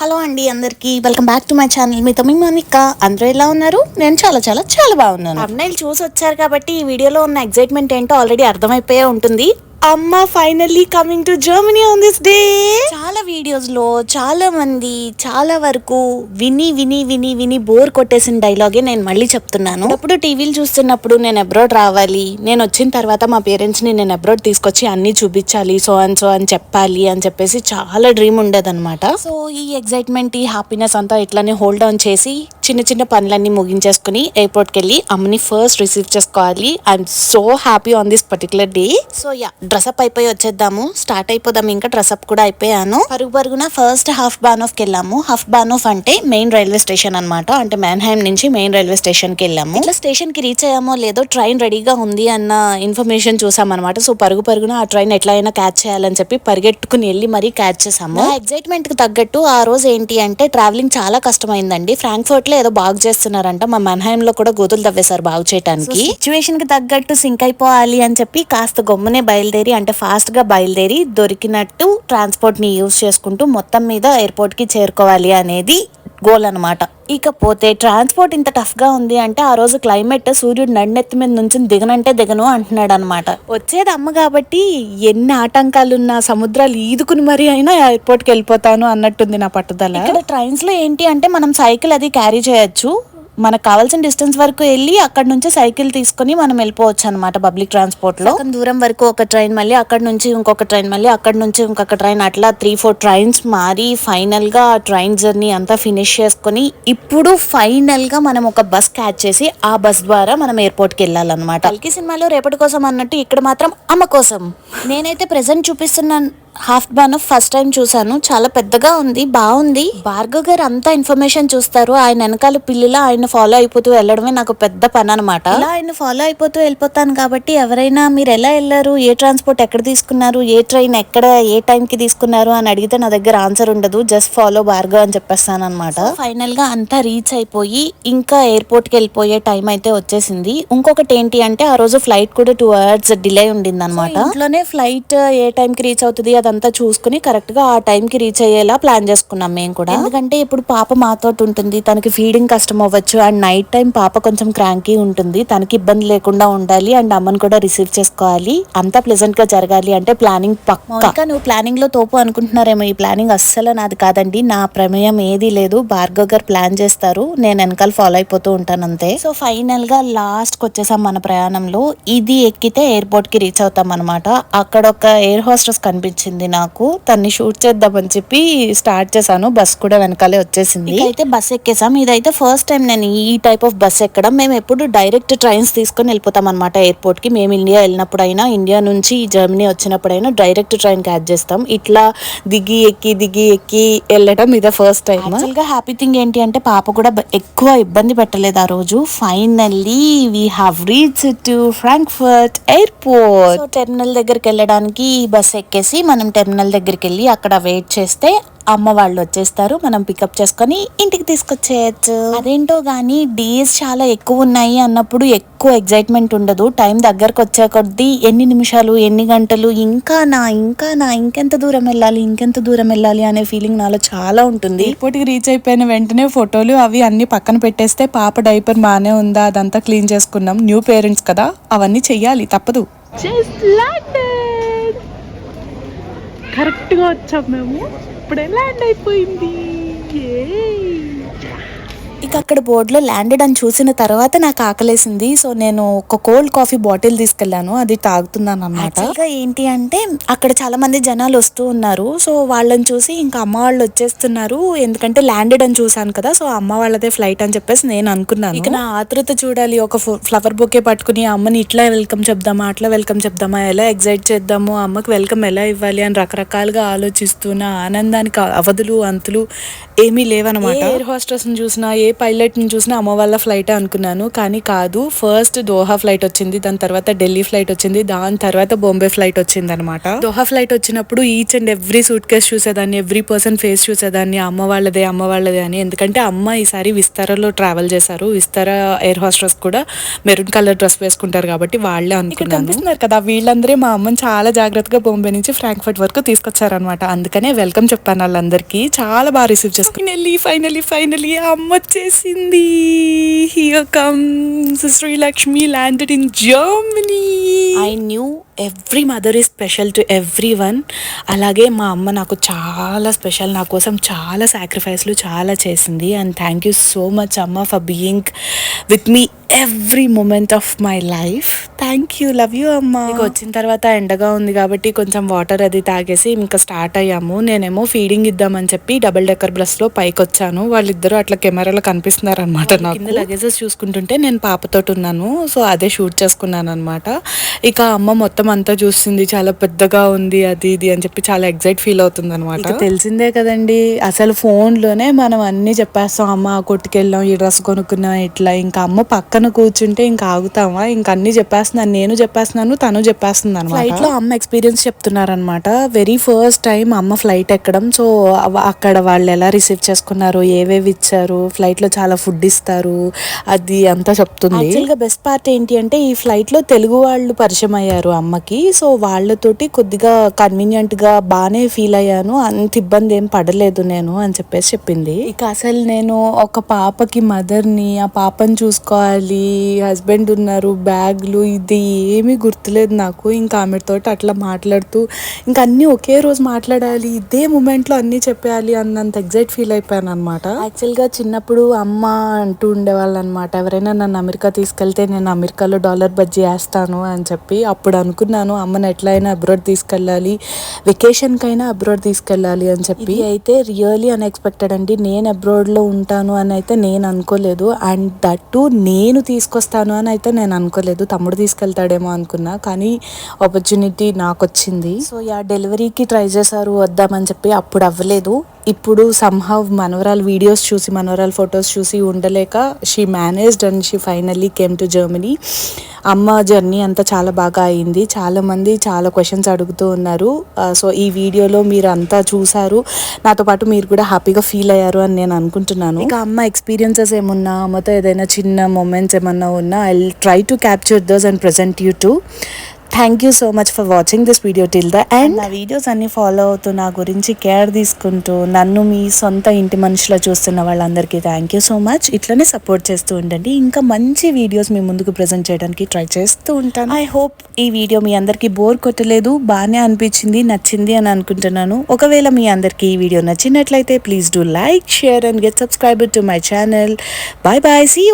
Hello అండి అందరికి welcome back to my channel మీతో మీ మనిక. అందరూ ఎలా ఉన్నారు? నేను చాలా చాలా చాలా బాగున్నాను. అమ్మాయిలు చూసి వచ్చారు కాబట్టి ఈ వీడియోలో ఉన్న ఎగ్జైట్మెంట్ ఏంటో ఆల్రెడీ అర్థమైపోయే ఉంటుంది. అమ్మ finally coming to Germany on this day చాలా వీడియోస్లో చాలా మంది చాలా వరకు విని విని విని విని బోర్ కొట్టేసిన డైలాగే నేను మళ్ళీ చెప్తున్నాను. అప్పుడు టీవీలు చూస్తున్నప్పుడు నేను అబ్రాడ్ రావాలి నేను వచ్చిన తర్వాత మా పేరెంట్స్ని నేను అబ్రాడ్ తీసుకొచ్చి అన్ని చూపించాలి సో అండ్ సో అని చెప్పాలి అని చెప్పేసి చాలా డ్రీమ్ ఉండేదన్నమాట. సో ఈ ఎగ్జైట్మెంట్ ఈ హ్యాపీనెస్ అంతా ఇట్లానే హోల్డ్ ఆన్ చేసి చిన్న చిన్న పనులన్నీ ముగించేసుకుని ఎయిర్పోర్ట్కి వెళ్ళి అమ్మని ఫస్ట్ రిసీవ్ చేసుకోవాలి. I'm so happy on this particular day so yeah dress up అయిపోయి వచ్చేద్దాము. స్టార్ట్ అయిపోదాం ఇంకా డ్రెస్అప్ కూడా అయిపోయాను. పరుగు పరుగున ఫస్ట్ హాఫ్ బానోఫ్ ఆఫ్కి వెళ్ళాము హాఫ్ బానోఫ్ అంటే మెయిన్ రైల్వే స్టేషన్ అన్నమాట. అంటే మ్యాన్హైమ్ నుంచి మెయిన్ రైల్వే స్టేషన్కి వెళ్ళాము. ఇట్లా స్టేషన్కి రీచ్ అయ్యామో లేదో ట్రైన్ రెడీగా ఉంది అన్న ఇన్ఫర్మేషన్ చూసామన్నమాట సో పరుగు పరుగున ఆ ట్రైన్ ఎట్లా అయినా క్యాచ్ చేయాలని చెప్పి పరిగెట్టుకుని వెళ్ళి మరీ క్యాచ్ చేసాము. ఎగ్జైట్మెంట్కి తగ్గట్టు ఆ రోజు ఏంటి అంటే ట్రావెలింగ్ చాలా కష్టమైందండి. ఫ్రాంక్ఫర్ట్లో ఏదో బాగు చేస్తున్నారంట. మా మన్హైమ్లో కూడా గోతులు తవ్వేశారు బాగు చేయడానికి సిచ్యువేషన్కి తగ్గట్టు సింక్ అయిపోవాలి అని చెప్పి కాస్త గమ్మునే బయలుదేరి అంటే ఫాస్ట్గా బయలుదేరి దొరికినట్టు ట్రాన్స్పోర్ట్ని యూజ్ చేసుకుంటూ మొత్తం మీద ఎయిర్పోర్ట్కి చేరుకోవాలి అనేది గోల్ అనమాట ఇకపోతే ట్రాన్స్పోర్ట్ ఇంత టఫ్గా ఉంది అంటే ఆ రోజు క్లైమేట్ సూర్యుడు నడినెత్తి మీద నుంచి దిగనంటే దిగను అంటున్నాడు అనమాట వచ్చేది అమ్మ కాబట్టి ఎన్ని ఆటంకాలున్నా సముద్రాలు ఈదుకుని మరీ అయినా ఎయిర్పోర్ట్కి వెళ్ళిపోతాను అన్నట్టుంది నా పట్టుదల. ఇక్కడ ట్రైన్స్లో ఏంటి అంటే మనం సైకిల్ అది క్యారీ చేయొచ్చు. మనకు కావాల్సిన డిస్టెన్స్ వరకు వెళ్ళి అక్కడ నుంచి సైకిల్ తీసుకొని మనం వెళ్ళిపోవచ్చు అనమాట పబ్లిక్ ట్రాన్స్పోర్ట్లో సగం దూరం వరకు ఒక ట్రైన్ మళ్ళీ అక్కడ నుంచి ఇంకొక ట్రైన్ మళ్ళీ అక్కడ నుంచి ఇంకొక ట్రైన్ అట్లా త్రీ ఫోర్ ట్రైన్స్ మారి ఫైనల్గా ట్రైన్ జర్నీ అంతా ఫినిష్ చేసుకొని ఇప్పుడు ఫైనల్గా మనం ఒక బస్ క్యాచ్ చేసి ఆ బస్ ద్వారా మనం ఎయిర్పోర్ట్కి వెళ్ళాలన్నమాట. కల్కి సినిమాలో రేపటి కోసం అన్నట్టు ఇక్కడ మాత్రం అమ్మ కోసం. నేనైతే ప్రెసెంట్ చూపిస్తున్న హాఫ్ బాన్ ఫస్ట్ టైం చూసాను చాలా పెద్దగా ఉంది బాగుంది. భార్గవ్ గారు అంతా ఇన్ఫర్మేషన్ చూస్తారు. ఆయన వెనకాల పిల్లిలా ఆయన ఫాలో అయిపోతూ వెళ్ళడమే నాకు పెద్ద పని అనమాట ఇలా ఆయన ఫాలో అయిపోతూ వెళ్ళిపోతాను కాబట్టి ఎవరైనా మీరు ఎలా వెళ్ళారు? ఏ ట్రాన్స్పోర్ట్ ఎక్కడ తీసుకున్నారు? ఏ ట్రైన్ ఎక్కడ? ఏ టైం కి తీసుకున్నారు? అని అడిగితే నా దగ్గర ఆన్సర్ ఉండదు. జస్ట్ ఫాలో భార్గవ్ అని చెప్పేస్తాను అనమాట ఫైనల్గా అంతా రీచ్ అయిపోయి ఇంకా ఎయిర్పోర్ట్కి వెళ్ళిపోయే టైం అయితే వచ్చేసింది. ఇంకొకటి ఏంటి అంటే ఆ రోజు ఫ్లైట్ కూడా టూ అవర్స్ డిలే ఉండింది అనమాట ఇంట్లోనే ఫ్లైట్ ఏ టైం కి రీచ్ అవుతుంది? అదంతా చూసుకుని కరెక్ట్గా ఆ టైం కి రీచ్ అయ్యేలా ప్లాన్ చేసుకున్నాం మేము కూడా. ఎందుకంటే ఇప్పుడు పాప మాతో ఉంటుంది తనకి ఫీడింగ్ కష్టం అవ్వచ్చు అండ్ నైట్ టైం పాప కొంచెం క్రాంకీ ఉంటుంది తనకి ఇబ్బంది లేకుండా ఉండాలి అండ్ అమ్మని కూడా రిసీవ్ చేసుకోవాలి. అంతా ప్లెజెంట్గా జరగాలి అంటే ప్లానింగ్ పక్కా. నువ్వు ప్లానింగ్లో తోపు అనుకుంటున్నారేమో ఈ ప్లానింగ్ అస్సలు నాది కాదండి. నా ప్రమేయం ఏది లేదు. భార్గవ్ గారు ప్లాన్ చేస్తారు. నేను వెనకాల ఫాలో అయిపోతూ ఉంటాను అంతే. సో ఫైనల్గా లాస్ట్కి వచ్చేసాం మన ప్రయాణంలో. ఇది ఎక్కితే ఎయిర్పోర్ట్కి రీచ్ అవుతాం అనమాట అక్కడ ఒక ఎయిర్ హోస్టెస్ కనిపించింది. నాకు. తన్ని షూట్ చేద్దామని చెప్పి స్టార్ట్ చేశాను. బస్ కూడా వెనకాలే వచ్చేసింది. అయితే బస్ ఎక్కేసాం. ఇదైతే ఫస్ట్ టైం నేను ఈ టైప్ ఆఫ్ బస్ ఎక్కడం. మేము ఎప్పుడు డైరెక్ట్ ట్రైన్స్ తీసుకొని వెళ్ళిపోతాం అనమాట ఎయిర్పోర్ట్కి. మేము ఇండియా వెళ్ళినప్పుడైనా ఇండియా నుంచి జర్మనీ వచ్చినప్పుడైనా డైరెక్ట్ ట్రైన్ క్యాచ్ చేస్తాం. ఇట్లా దిగి ఎక్కి దిగి ఎక్కి వెళ్ళడం ఇదే ఫస్ట్ టైం గా హ్యాపీ థింగ్ ఏంటి అంటే పాప కూడా ఎక్కువ ఇబ్బంది పెట్టలేదు ఆ రోజు. Finally we have reach to Frankfurt airport terminal దగ్గరికి వెళ్ళడానికి బస్ ఎక్కేసి మనం టెర్మినల్ దగ్గరికి వెళ్ళి అక్కడ వెయిట్ చేస్తే అమ్మ వాళ్ళు వచ్చేస్తారు. మనం పికప్ చేసుకొని ఇంటికి తీసుకొచ్చేయచ్చు. అదేంటో గానీ డేస్ చాలా ఎక్కువ ఉన్నాయి అన్నప్పుడు ఎక్కువ ఎగ్జైట్మెంట్ ఉండదు. టైం దగ్గరకు వచ్చే కొద్దీ ఎన్ని నిమిషాలు ఎన్ని గంటలు ఇంకా నా ఇంకా నా ఇంకెంత దూరం వెళ్ళాలి ఇంకెంత దూరం వెళ్ళాలి అనే ఫీలింగ్ నాలో చాలా ఉంటుంది. ఎయిర్పోర్ట్కి రీచ్ అయిపోయిన వెంటనే ఫోటోలు అవి అన్ని పక్కన పెట్టేస్తే పాప డైపర్ బాగానే ఉందా అదంతా క్లీన్ చేసుకున్నాం. న్యూ పేరెంట్స్ కదా అవన్నీ చెయ్యాలి తప్పదు. జస్ట్ కరెక్ట్గా వచ్చాం మేము. ఇప్పుడే ల్యాండ్ అయిపోయింది? ఏ ఇక అక్కడ బోర్డులో ల్యాండెడ్ అని చూసిన తర్వాత నాకు ఆకలేసింది. సో నేను ఒక కోల్డ్ కాఫీ బాటిల్ తీసుకెళ్ళాను అది తాగుతున్నాను అనమాట ఏంటి అంటే అక్కడ చాలా మంది జనాలు వస్తూ ఉన్నారు. సో వాళ్ళని చూసి ఇంకా అమ్మ వాళ్ళు వచ్చేస్తున్నారు. ఎందుకంటే ల్యాండెడ్ అని చూసాను కదా. సో అమ్మ వాళ్ళదే ఫ్లైట్ అని చెప్పేసి నేను అనుకున్నాను. ఇక నా ఆతృత చూడాలి. ఒక ఫ్లవర్ బొకే పట్టుకుని అమ్మని ఇట్లా వెల్కమ్ చెప్దామా అట్లా వెల్కమ్ చెప్దామా ఎలా ఎగ్జైట్ చేద్దాము అమ్మకి వెల్కమ్ ఎలా ఇవ్వాలి అని రకరకాలుగా ఆలోచిస్తున్న ఆనందానికి అవధులు అంతులు ఏమీ లేవన్నమాట. ఎయిర్ హోస్టెస్ చూసినా ఏ పైలట్ని చూసిన అమ్మ వాళ్ళ ఫ్లైట్ అనుకున్నాను. కానీ కాదు ఫస్ట్ దోహా ఫ్లైట్ వచ్చింది దాని తర్వాత ఢిల్లీ ఫ్లైట్ వచ్చింది దాని తర్వాత బాంబే ఫ్లైట్ వచ్చింది అనమాట దోహా ఫ్లైట్ వచ్చినప్పుడు each and every suitcase చూసేదాన్ని ఎవ్రీ పర్సన్ ఫేస్ చూసేదాన్ని అమ్మ వాళ్ళదే అమ్మ వాళ్ళదే అని. ఎందుకంటే అమ్మ ఈసారి విస్తారాలో ట్రావెల్ చేశారు. విస్తారా ఎయిర్ హాస్టర్స్ కూడా మెరూన్ కలర్ డ్రెస్ వేసుకుంటారు కాబట్టి వాళ్ళే అనుకున్నాను. కనిపిస్తున్నారు కదా వీళ్ళందరే మా అమ్మని చాలా జాగ్రత్తగా బాంబే నుంచి ఫ్రాంక్ఫర్ట్ వరకు తీసుకొచ్చారనమాట. అందుకనే వెల్కమ్ చెప్పాను వాళ్ళందరికీ. చాలా బాగా రిసీవ్ చేసుకుని ఫైనలీ ఫైనలీ ఫైనలీ అమ్మ వచ్చేసింది here comes Srilakshmi landed in Germany I knew every mother is special to everyone అలాగే మా అమ్మ నాకు చాలా స్పెషల్ నా కోసం చాలా సాక్రిఫైస్లు చాలా చేసింది. And thank you so much అమ్మ for being with me every moment of my life thank you love you అమ్మ. ఇక వచ్చిన తర్వాత ఎండగా ఉంది కాబట్టి కొంచెం వాటర్ అది తాగేసి ఇంకా స్టార్ట్ అయ్యాము. నేనేమో ఫీడింగ్ ఇద్దామని చెప్పి డబుల్ డెక్కర్ బస్లో పైకి వచ్చాను. వాళ్ళిద్దరూ అట్లా కెమెరాలో కనిపిస్తున్నారు అనమాట నాకు. లగేజెస్ చూసుకుంటుంటే నేను పాపతోటి ఉన్నాను. సో అదే షూట్ చేసుకున్నాను అనమాట ఇక అమ్మ మొత్తం అంతా చూస్తుంది చాలా పెద్దగా ఉంది అది ఇది అని చెప్పి చాలా ఎగ్జైట్ ఫీల్ అవుతుంది అనమాట తెలిసిందే కదండి. అసలు ఫోన్లోనే మనం అన్ని చెప్పేస్తాం. అమ్మ కొట్టుకెళ్ళాం ఈ డ్రెస్ కొనుక్కున్నాం ఇట్లా. ఇంకా అమ్మ పక్కన కూర్చుంటే ఇంకా ఆగుతామా ఇంకా అన్ని చెప్పేస్తున్నాను నేను చెప్పేస్తున్నాను తను చెప్పేస్తుంది అనమాట ఫ్లైట్లో అమ్మ ఎక్స్పీరియన్స్ చెప్తున్నారనమాట వెరీ ఫస్ట్ టైం అమ్మ ఫ్లైట్ ఎక్కడం. సో అక్కడ వాళ్ళు ఎలా రిసీవ్ చేసుకున్నారు ఏవేవి ఇచ్చారు ఫ్లైట్లో చాలా ఫుడ్ ఇస్తారు. అది అంతా చెప్తుంది. యాక్చువల్గా బెస్ట్ పార్ట్ ఏంటి అంటే ఈ ఫ్లైట్లో తెలుగు వాళ్ళు పరిచయం అయ్యారు అమ్మకి. సో వాళ్ళతోటి కొద్దిగా కన్వీనియంట్గా బాగానే ఫీల్ అయ్యాను. అంత ఇబ్బంది ఏం పడలేదు నేను అని చెప్పేసి చెప్పింది. ఇక అసలు నేను ఒక పాపకి మదర్ని ఆ పాపని చూసుకోవాలి హస్బెండ్ ఉన్నారు బ్యాగ్లు ఇది ఏమీ గుర్తులేదు నాకు. ఇంకా ఆమెతోటి అట్లా మాట్లాడుతూ ఇంకా అన్ని ఒకే రోజు మాట్లాడాలి ఇదే మూమెంట్లో అన్ని చెప్పేయాలి అన్నంత ఎగ్జైట్ ఫీల్ అయిపోయాను అనమాట యాక్చువల్గా చిన్నప్పుడు అమ్మ అంటూ ఉండేవాళ్ళు అనమాట ఎవరైనా నన్ను అమెరికా తీసుకెళ్తే నేను అమెరికాలో డాలర్ బజ్జీ వేస్తాను అని చెప్పి. అప్పుడు అనుకున్నాను అమ్మని ఎట్లయినా అబ్రాడ్ తీసుకెళ్ళాలి వెకేషన్ కైనా అబ్రాడ్ తీసుకెళ్ళాలి అని చెప్పి. అయితే రియలీ అన్ఎక్స్పెక్టెడ్ అండి. నేను అబ్రాడ్లో ఉంటాను అని అయితే నేను అనుకోలేదు. అండ్ దట్టు నేను తీసుకొస్తాను అని అయితే నేను అనుకోలేదు. తమ్ముడు తీసుకెళ్తాడేమో అనుకున్నా. కానీ ఆపర్చునిటీ నాకు వచ్చింది సో యా డెలివరీకి ట్రై చేశారు వద్దామని చెప్పి అప్పుడు అవ్వలేదు. ఇప్పుడు సంహవ్ మనవరాల్ వీడియోస్ చూసి మనవరాల్ ఫొటోస్ చూసి ఉండలేక she managed and she finally came to Germany అమ్మ జర్నీ అంతా చాలా బాగా అయింది. చాలామంది చాలా క్వశ్చన్స్ అడుగుతూ ఉన్నారు. సో ఈ వీడియోలో మీరు అంతా చూసారు నాతో పాటు మీరు కూడా హ్యాపీగా ఫీల్ అయ్యారు అని నేను అనుకుంటున్నాను. ఇక అమ్మ ఎక్స్పీరియన్సెస్ ఏమున్నా అమ్మతో ఏదైనా చిన్న మూమెంట్స్ ఏమన్నా ఉన్నా I try to capture those and present you to thank you so much for watching this video till the end నా వీడియోస్ అన్ని ఫాలో అవుతూ నా గురించి కేర్ తీసుకుంటూ నన్ను మీ సొంత ఇంటి మనుషులా చూస్తున్న వాళ్ళందరికీ థ్యాంక్ యూ సో మచ్ ఇట్లనే సపోర్ట్ చేస్తూ ఉండండి. ఇంకా మంచి వీడియోస్ మీ ముందుకు ప్రజెంట్ చేయడానికి ట్రై చేస్తూ ఉంటాను. ఐ హోప్ ఈ వీడియో మీ అందరికీ బోర్ కొట్టలేదు బాగానే అనిపించింది నచ్చింది అని అనుకుంటున్నాను. ఒకవేళ మీ అందరికీ ఈ వీడియో నచ్చినట్లయితే please do like share and get subscriber to my channel bye bye see